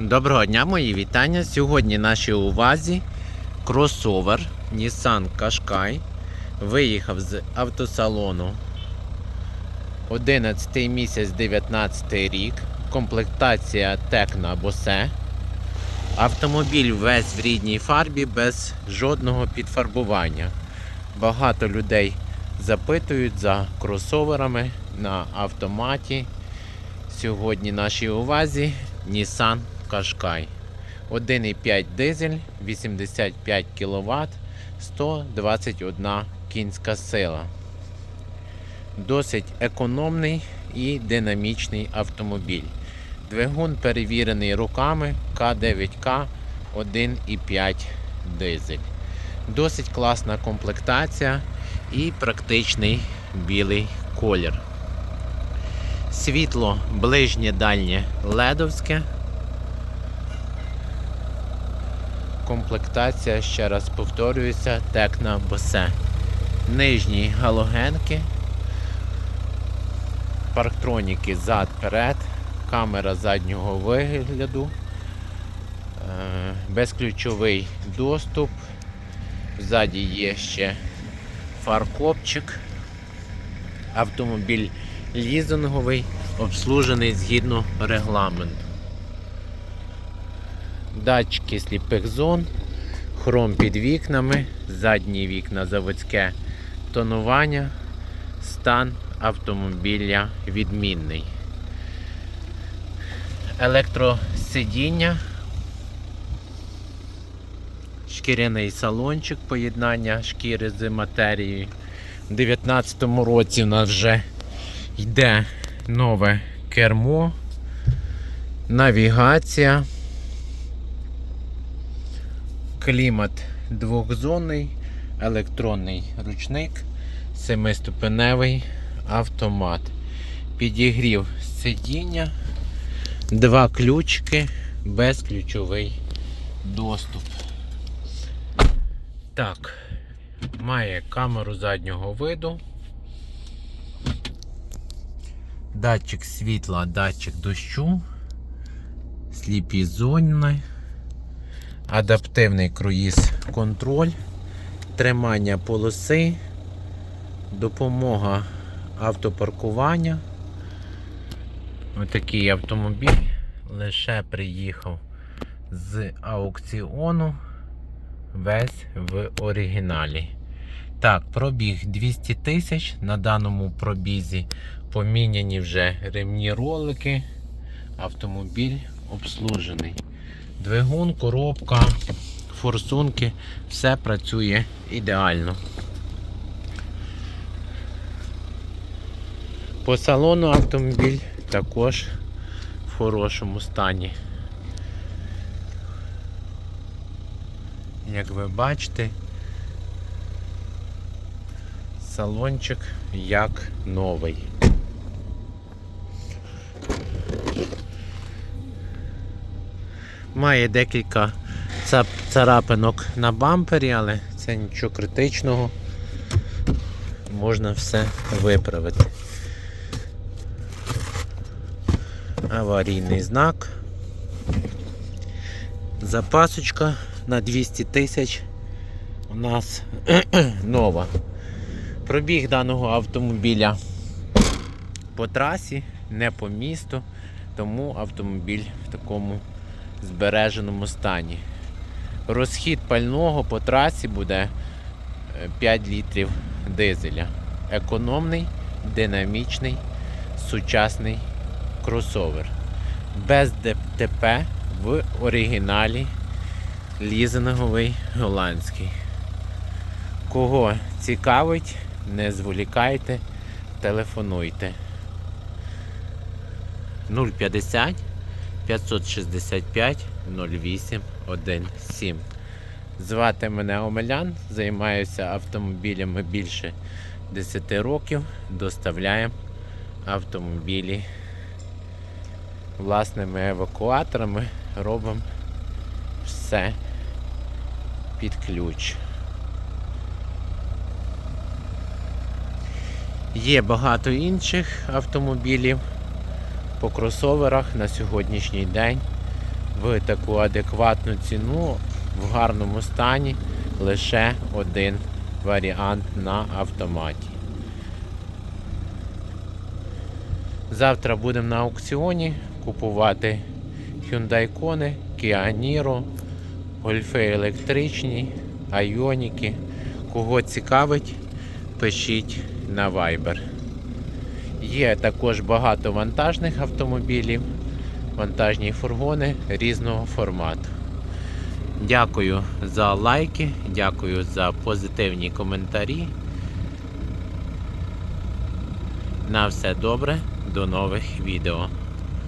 Доброго дня, мої вітання. Сьогодні нашій увазі кросовер Nissan Qashqai. Виїхав з автосалону 11 місяць 19 рік. Комплектація Tecna Bose. Автомобіль весь в рідній фарбі без жодного підфарбування. Багато людей запитують за кросоверами на автоматі. Сьогодні нашій увазі Nissan Qashqai. 1,5 дизель, 85 кВт, 121 кінська сила. Досить економний і динамічний автомобіль. Двигун перевірений руками К9К 1,5 дизель. Досить класна комплектація і практичний білий колір. Світло ближнє дальнє ледовське. Комплектація, ще раз повторююся, Текна Босе. Нижні галогенки, парктроніки зад-перед, камера заднього вигляду, е, безключовий доступ. Ззаді є ще фаркопчик. Автомобіль лізинговий, обслужений згідно регламенту. Датчики сліпих зон, хром під вікнами, задні вікна заводське тонування, стан автомобіля відмінний. Електросидіння, шкіряний салончик, поєднання шкіри з матерією. У 2019 році у нас вже йде нове кермо, навігація, клімат двохзонний, електронний ручник, семиступеневий автомат, підігрів сидіння, два ключики, безключовий доступ. Так, має камеру заднього виду. Датчик світла, датчик дощу, сліпі зони, адаптивний круїз контроль, тримання полоси, допомога автопаркування. Отакий автомобіль лише приїхав з аукціону, весь в оригіналі. Так, пробіг 200 тисяч. На даному пробізі поміняні вже ремні ролики. Автомобіль обслужений. Двигун, коробка, форсунки, все працює ідеально. По салону автомобіль також в хорошому стані. Як ви бачите, салончик як новий. Має декілька царапинок на бампері, але це нічого критичного. Можна все виправити. Аварійний знак. Запасочка на 200 тисяч у нас нова. Пробіг даного автомобіля по трасі, не по місту, тому автомобіль в такому збереженому стані. Розхід пального по трасі буде е, 5 літрів дизеля. Економний, динамічний, сучасний кросовер. Без ДТП в оригіналі лізинговий голландський. Кого цікавить, не зволікайте, телефонуйте. 050 565 08 17. Звати мене Омелян, займаюся автомобілями більше 10 років, доставляємо автомобілі власними евакуаторами, робимо все під ключ. Є багато інших автомобілів по кросоверах на сьогоднішній день. в таку адекватну ціну в гарному стані лише один варіант на автоматі. Завтра будемо на аукціоні купувати Hyundai Kona, Kia Niro, гольфи електричні, айоніки. Кого цікавить, пишіть на Viber. Є також багато вантажних автомобілів, вантажні фургони різного формату. Дякую за лайки, дякую за позитивні коментарі. На все добре, до нових відео.